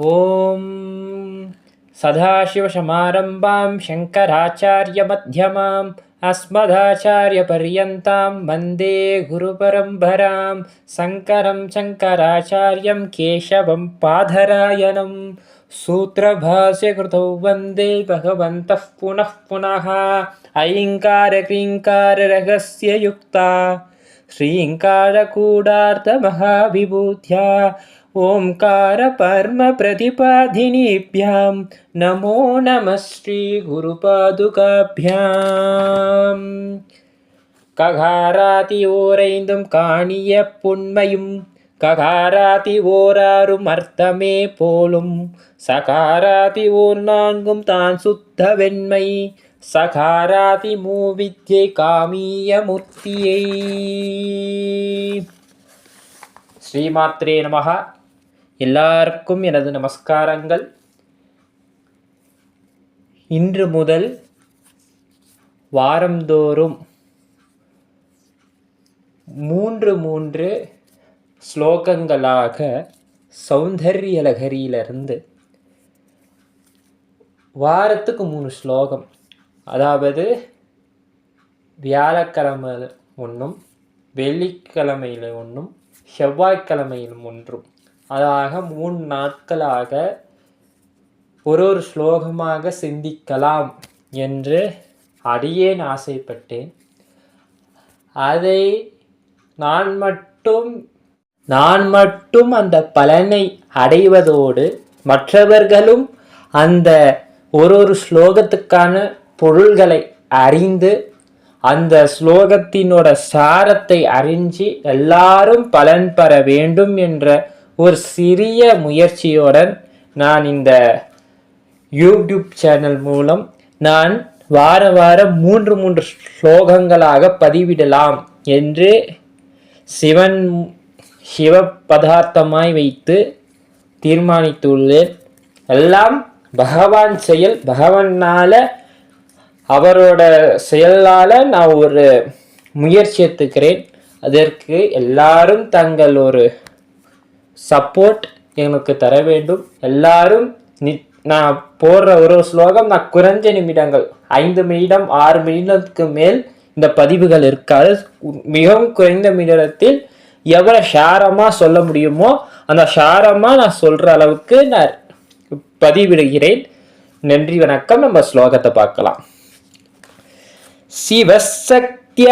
ॐ सदाशिवसमारम्भां शङ्कराचार्यमध्यमाम् अस्मदाचार्यपर्यन्तां वन्दे गुरुपरम्परां शङ्करं शङ्कराचार्यं केशवं पाधरायणं सूत्रभाष्यकृतौ वन्दे भगवन्तः पुनः पुनः ऐङ्कारक्रीङ्काररहस्ययुक्ता श्रीङ्कारकूडार्थमहाविभूत्या ओङ्कारपर्मप्रतिपादिनीभ्यां नमो नमः ஸ்ரீகுருபாதுகாபியாம் ககாராதி ஓரைந்தும் காணிய புண்மையும் ககாராதி ஓராறும் அர்த்தமே போலும் சகாராதி ஓர் நான்கும் தான் சுத்த வெண்மை சகாராதி மூவித்யை காமிய மூர்த்தியை ஸ்ரீமாத்ரே நமகா எல்லாருக்கும் எனது நமஸ்காரங்கள். இன்று முதல் வாரந்தோறும் மூன்று மூன்று ஸ்லோகங்களாக சௌந்தர்ய லகரியிலிருந்து வாரத்துக்கு மூணு ஸ்லோகம். அதாவது வியாழக்கிழமை ஒன்றும் வெள்ளிக்கிழமையில் ஒன்றும் செவ்வாய்க்கிழமையிலும் ஒன்றும். அதாக மூணு நாட்களாக ஒரு ஒரு ஸ்லோகமாக சிந்திக்கலாம் என்று அடியேன் ஆசைப்பட்டேன். அதை நான் மட்டும் நான் மட்டும் அந்த பலனை அடைவதோடு மற்றவர்களும் அந்த ஒரு ஒரு ஸ்லோகத்துக்கான பொருள்களை அறிந்து அந்த ஸ்லோகத்தினோட சாரத்தை அறிஞ்சு எல்லாரும் பலன் பெற வேண்டும் என்ற ஒரு சிறிய முயற்சியுடன் நான் இந்த யூடியூப் சேனல் மூலம் நான் வார வாரம் மூன்று மூன்று ஸ்லோகங்களாக பதிவிடலாம் என்று சிவன் சிவ பதார்த்தமாய் வைத்து தீர்மானித்துள்ளேன். எல்லாம் பகவான் செயல் பகவானால் அவரோட செயலால் நான் ஒரு முயற்சி எடுத்துக்கிறேன். அதற்கு எல்லாரும் தங்கள் ஒரு சப்போர்ட் எனக்கு தர வேண்டும். எல்லாரும் நி நான் போடுற ஒரு ஸ்லோகம் நான் குறைஞ்ச நிமிடங்கள் ஐந்து நிமிடம் ஆறு நிமிடத்துக்கு மேல் இந்த பதிவுகள் இருக்காது. மிகவும் குறைந்த நிமிடத்தில் எவ்வளோ ஷாரமாக சொல்ல முடியுமோ அந்த ஷாரமாக நான் சொல்கிற அளவுக்கு நான் பதிவிடுகிறேன். நன்றி வணக்கம். நம்ம ஸ்லோகத்தை பார்க்கலாம். சிவசக்தியாயுக்தோ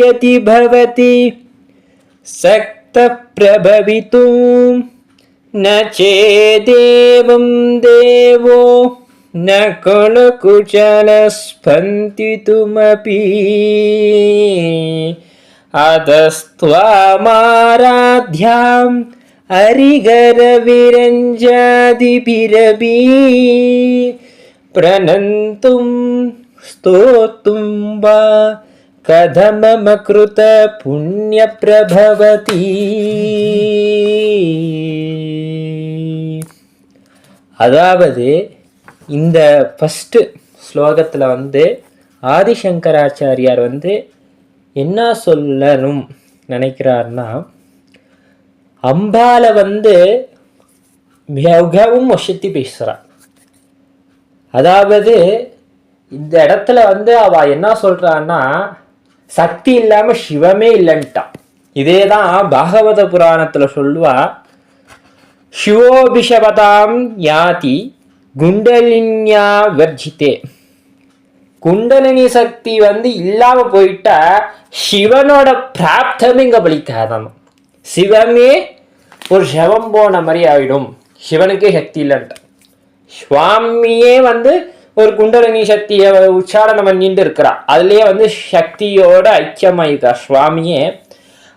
யதி பவதி. சக்தி भवति सक्तप्रभवितुं न चेदेवं देवो न कुलकुचलस्पन्दितुमपि अतस्त्वामाराध्याम् हरिगरविरञ्जादिभिरपि प्रणन्तुं स्तोतुं वा कथमम कृत पुण्यप्रभवति அதாவது இந்த ஃபஸ்ட்டு ஸ்லோகத்தில் வந்து ஆதிசங்கராச்சாரியார் வந்து என்ன சொல்லணும் நினைக்கிறார்னா அம்பால வந்து மிகவும் ஒஷத்தி பேசுகிறார் அதாவது இந்த இடத்துல வந்து அவ என்ன சொல்றான்னா சக்தி இல்லாம சிவமே இல்லைன்ட்டான். இதே தான் பாகவத புராணத்துல சொல்லுவா சிவோபிஷபதாம் யாதி குண்டலின்யா வர்ஜித்தே குண்டலினி சக்தி வந்து இல்லாம போயிட்டா சிவனோட பிராப்தமே இங்க பலிக்காதாம். சிவமே ஒரு சிவம் போன மாதிரி ஆயிடும். சிவனுக்கே சக்தி இல்லைன்ட்ட சுவாமியே வந்து ஒரு குண்டலினி சக்தியை உச்சாரணம் பண்ணிட்டு இருக்கிறா அதுலயே வந்து சக்தியோட ஐக்கியமாயிருக்கா சுவாமியே.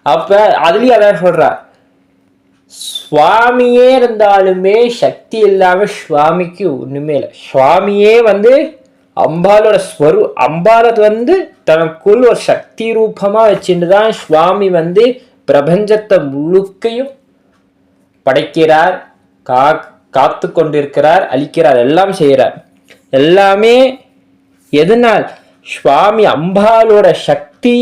அப்ப அதுலயே அதான் சொல்றா சுவாமியே இருந்தாலுமே சக்தி இல்லாம சுவாமிக்கு ஒண்ணுமே இல்லை. சுவாமியே வந்து அம்பாலோட ஸ்வரு அம்பாலது வந்து தனக்குள் ஒரு சக்தி ரூபமா வச்சுட்டு தான் சுவாமி வந்து பிரபஞ்சத்தை முழுக்கையும் படைக்கிறார் கா காத்து கொண்டிருக்கிறார் அழிக்கிறார் எல்லாம் செய்கிறார். எல்லாமே எதனால்? சுவாமி அம்பாலோட சக்தி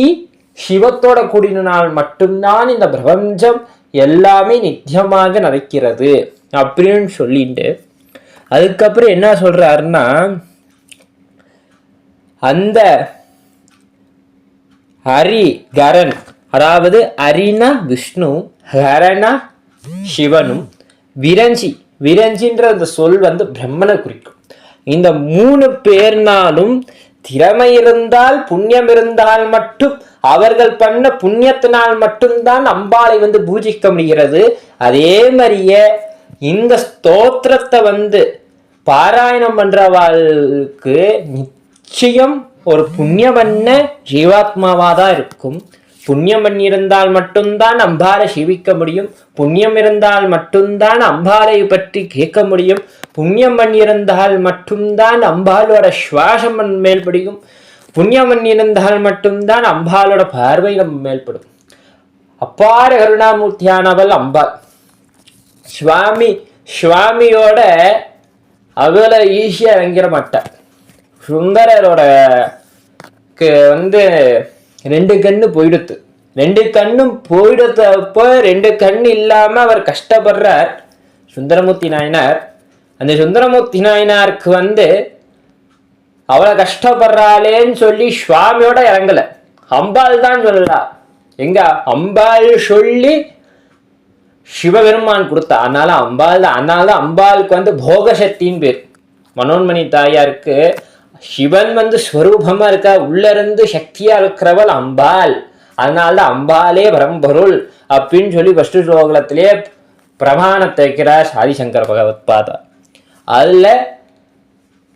சிவத்தோட கூடினால் மட்டும்தான் இந்த பிரபஞ்சம் எல்லாமே நித்தியமாக நடக்கிறது அப்படின்னு சொல்லிட்டு அதுக்கப்புறம் என்ன சொல்றாருன்னா அந்த ஹரி கரன் அதாவது அரினா விஷ்ணு ஹரணா சிவனும் விரஞ்சி விரஞ்சின்ற அந்த சொல் வந்து பிரம்மனை குறிக்கும். இந்த மூணு பேர்னாலும் திறமை இருந்தால் புண்ணியம் இருந்தால் மட்டும் அவர்கள் பண்ண புண்ணியத்தினால் மட்டும்தான் அம்பாளை வந்து பூஜிக்க முடிகிறது. அதே மாதிரியே இந்த ஸ்தோத்திரத்தை வந்து பாராயணம் பண்றவாளுக்கு நிச்சயம் ஒரு புண்ணியமன்ன ஜீவாத்மாவாக தான் இருக்கும். புண்ணியம் பண்ணியிருந்தால் மட்டும்தான் அம்பாலை சிவிக்க முடியும். புண்ணியம் இருந்தால் மட்டும்தான் அம்பாலை பற்றி கேட்க முடியும். புண்ணியம் பண்ணியிருந்தால் மட்டும்தான் அம்பாலோட சுவாசம் நம்ம மேல்படியும் புண்ணியம் பண்ணியிருந்தால் மட்டும்தான் அம்பாலோட பார்வை மேல்படும் அப்பார கருணாமூர்த்தியானவள் அம்பாள். சுவாமி சுவாமியோட அவ்வளோ ஈஸியாக இறங்கிட மாட்டார் சுந்தரரோட வந்து ரெண்டு கண்ணு போயிடுத்து. ரெண்டு கண்ணும் போயிடுத்தப்போ ரெண்டு கண் இல்லாமல் அவர் கஷ்டப்படுறார். சுந்தரமூர்த்தி நாயனார். அந்த சுந்தரமூர்த்தி நாயனாருக்கு வந்து அவளை கஷ்டப்படுறாளேன்னு சொல்லி சுவாமியோட இறங்கல. அம்பாள் தான் சொல்லலாம் எங்க? அம்பாள் சொல்லி சிவபெருமான் கொடுத்தா. அதனால அம்பாள் தான். அதனால தான் அம்பாளுக்கு வந்து போகசக்தின்னு பேர். மனோன்மணி தாயாருக்கு சிவன் வந்து ஸ்வரூபமா இருக்கா? உள்ள இருந்து சக்தியா இருக்கிறவள் அம்பாள். அதனால தான் அம்பாலே பரம்பொருள் அப்படின்னு சொல்லி ஃபர்ஸ்ட் ஸ்லோகத்திலே பிரமாணத்தை வைக்கிறார் ஆதிசங்கர பகவத் பாதா. அதுல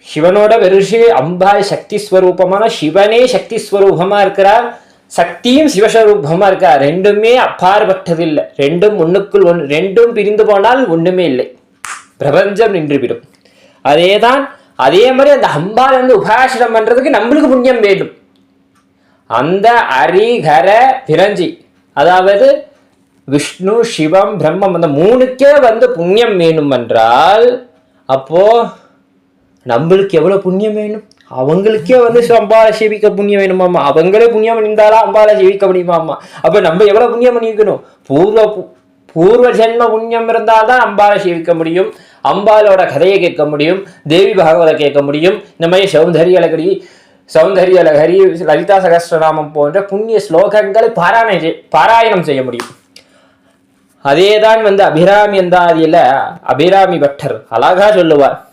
சிவனோட பெருசு அம்பாள் சக்தி ஸ்வரூபமான சிவனே சக்தி ஸ்வரூபமா இருக்கிறார். சக்தியும் சிவஸ்வரூபமா இருக்கா ரெண்டுமே அப்பாற்பட்டதில்லை. ரெண்டும் ஒண்ணுக்குள் ஒன்று ரெண்டும் பிரிந்து போனால் ஒண்ணுமே இல்லை. பிரபஞ்சம் நின்றுவிடும் அதேதான் அதே மாதிரி அந்த அம்பாவை வந்து உபாசனம் பண்ணுறதுக்கு நம்மளுக்கு புண்ணியம் வேண்டும். அந்த அரிகர பிரஞ்சி அதாவது விஷ்ணு சிவம் பிரம்மம் அந்த மூணுக்கே வந்து புண்ணியம் வேணும் என்றால் அப்போ நம்மளுக்கு எவ்வளோ புண்ணியம் வேணும்? அவங்களுக்கே வந்து அம்பாவை சேவிக்க புண்ணியம் வேணுமாமா அவங்களே புண்ணியம் பண்ணியிருந்தாலும் அம்பாவை சேவிக்க முடியுமாமா அப்போ நம்ம எவ்வளோ புண்ணியம் பண்ணியிருக்கணும்? பூர்வ பூர்வ ஜென்ம புண்ணியம் இருந்தால்தான் அம்பாலை சேவிக்க முடியும். அம்பாலோட கதையை கேட்க முடியும். தேவி பகவதை கேட்க முடியும். இந்த மாதிரி சௌந்தரிய லகரி சௌந்தரிய அழகரி லலிதா சகஸ்ரநாமம் போன்ற புண்ணிய ஸ்லோகங்களை பாராயணம் செய்- பாராயணம் செய்ய முடியும். அதேதான் வந்து அபிராமி அந்தாதியில அபிராமி பட்டர் அழகா சொல்லுவார்.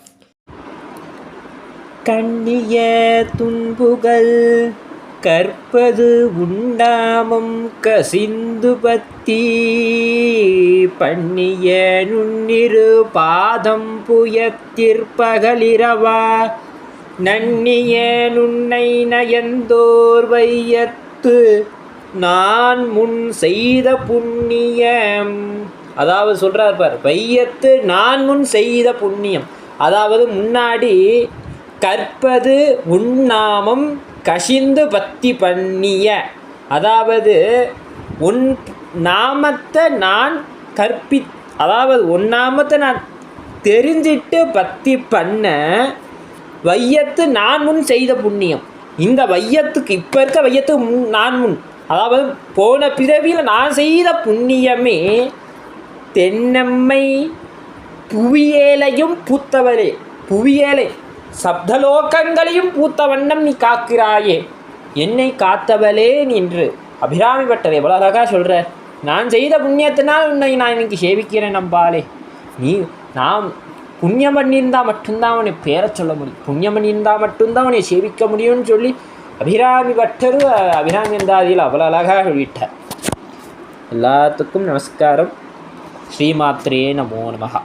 கண்ணிய துன்புகள் கற்பது உண்டாமம் கசிந்து பத்தி. பண்ணிய நுண்ணிரு பாதம் புயத்திற்பகலிரவா நன்னிய நுண்ணை நயந்தோர் வையத்து. நான் முன் செய்த புண்ணியம். அதாவது சொல்கிறார் பார் வையத்து நான் முன் செய்த புண்ணியம். அதாவது முன்னாடி கற்பது உன்னாமம் கசிந்து பத்தி பண்ணிய. அதாவது உன் நாமத்தை நான் கற்பி அதாவது உன் நாமத்தை நான் தெரிஞ்சிட்டு பத்தி பண்ண வையத்து நான் முன் செய்த புண்ணியம். இந்த வையத்துக்கு இப்போ இருக்க வையத்துக்கு முன் நான் முன். அதாவது போன பிறவியில் நான் செய்த புண்ணியமே தென்னம்மை புவியேலையும் பூத்தவரே. புவியேலை சப்தலோகங்களையும் பூத்த வண்ணம் நீ காக்கிறாயே. என்னை காத்தவளே நின்று அபிராமி பட்டர் எவ்வளோ அழகாக சொல்கிற நான் செய்த புண்ணியத்தினால் உன்னை நான் இன்னைக்கு சேவிக்கிறேன் நம்பாலே நீ நாம் புண்ணியம் பண்ணியிருந்தால் மட்டும்தான் அவனை பேர சொல்ல முடியும். புண்ணியம் பண்ணியிருந்தால் மட்டும்தான் அவனை சேவிக்க முடியும்னு சொல்லி அபிராமி பட்டர் அபிராமி அந்தாதியில் அவ்வளோ அழகாக சொல்லிட்டார். எல்லாத்துக்கும் நமஸ்காரம். ஸ்ரீமாத்ரே நமோ நமகா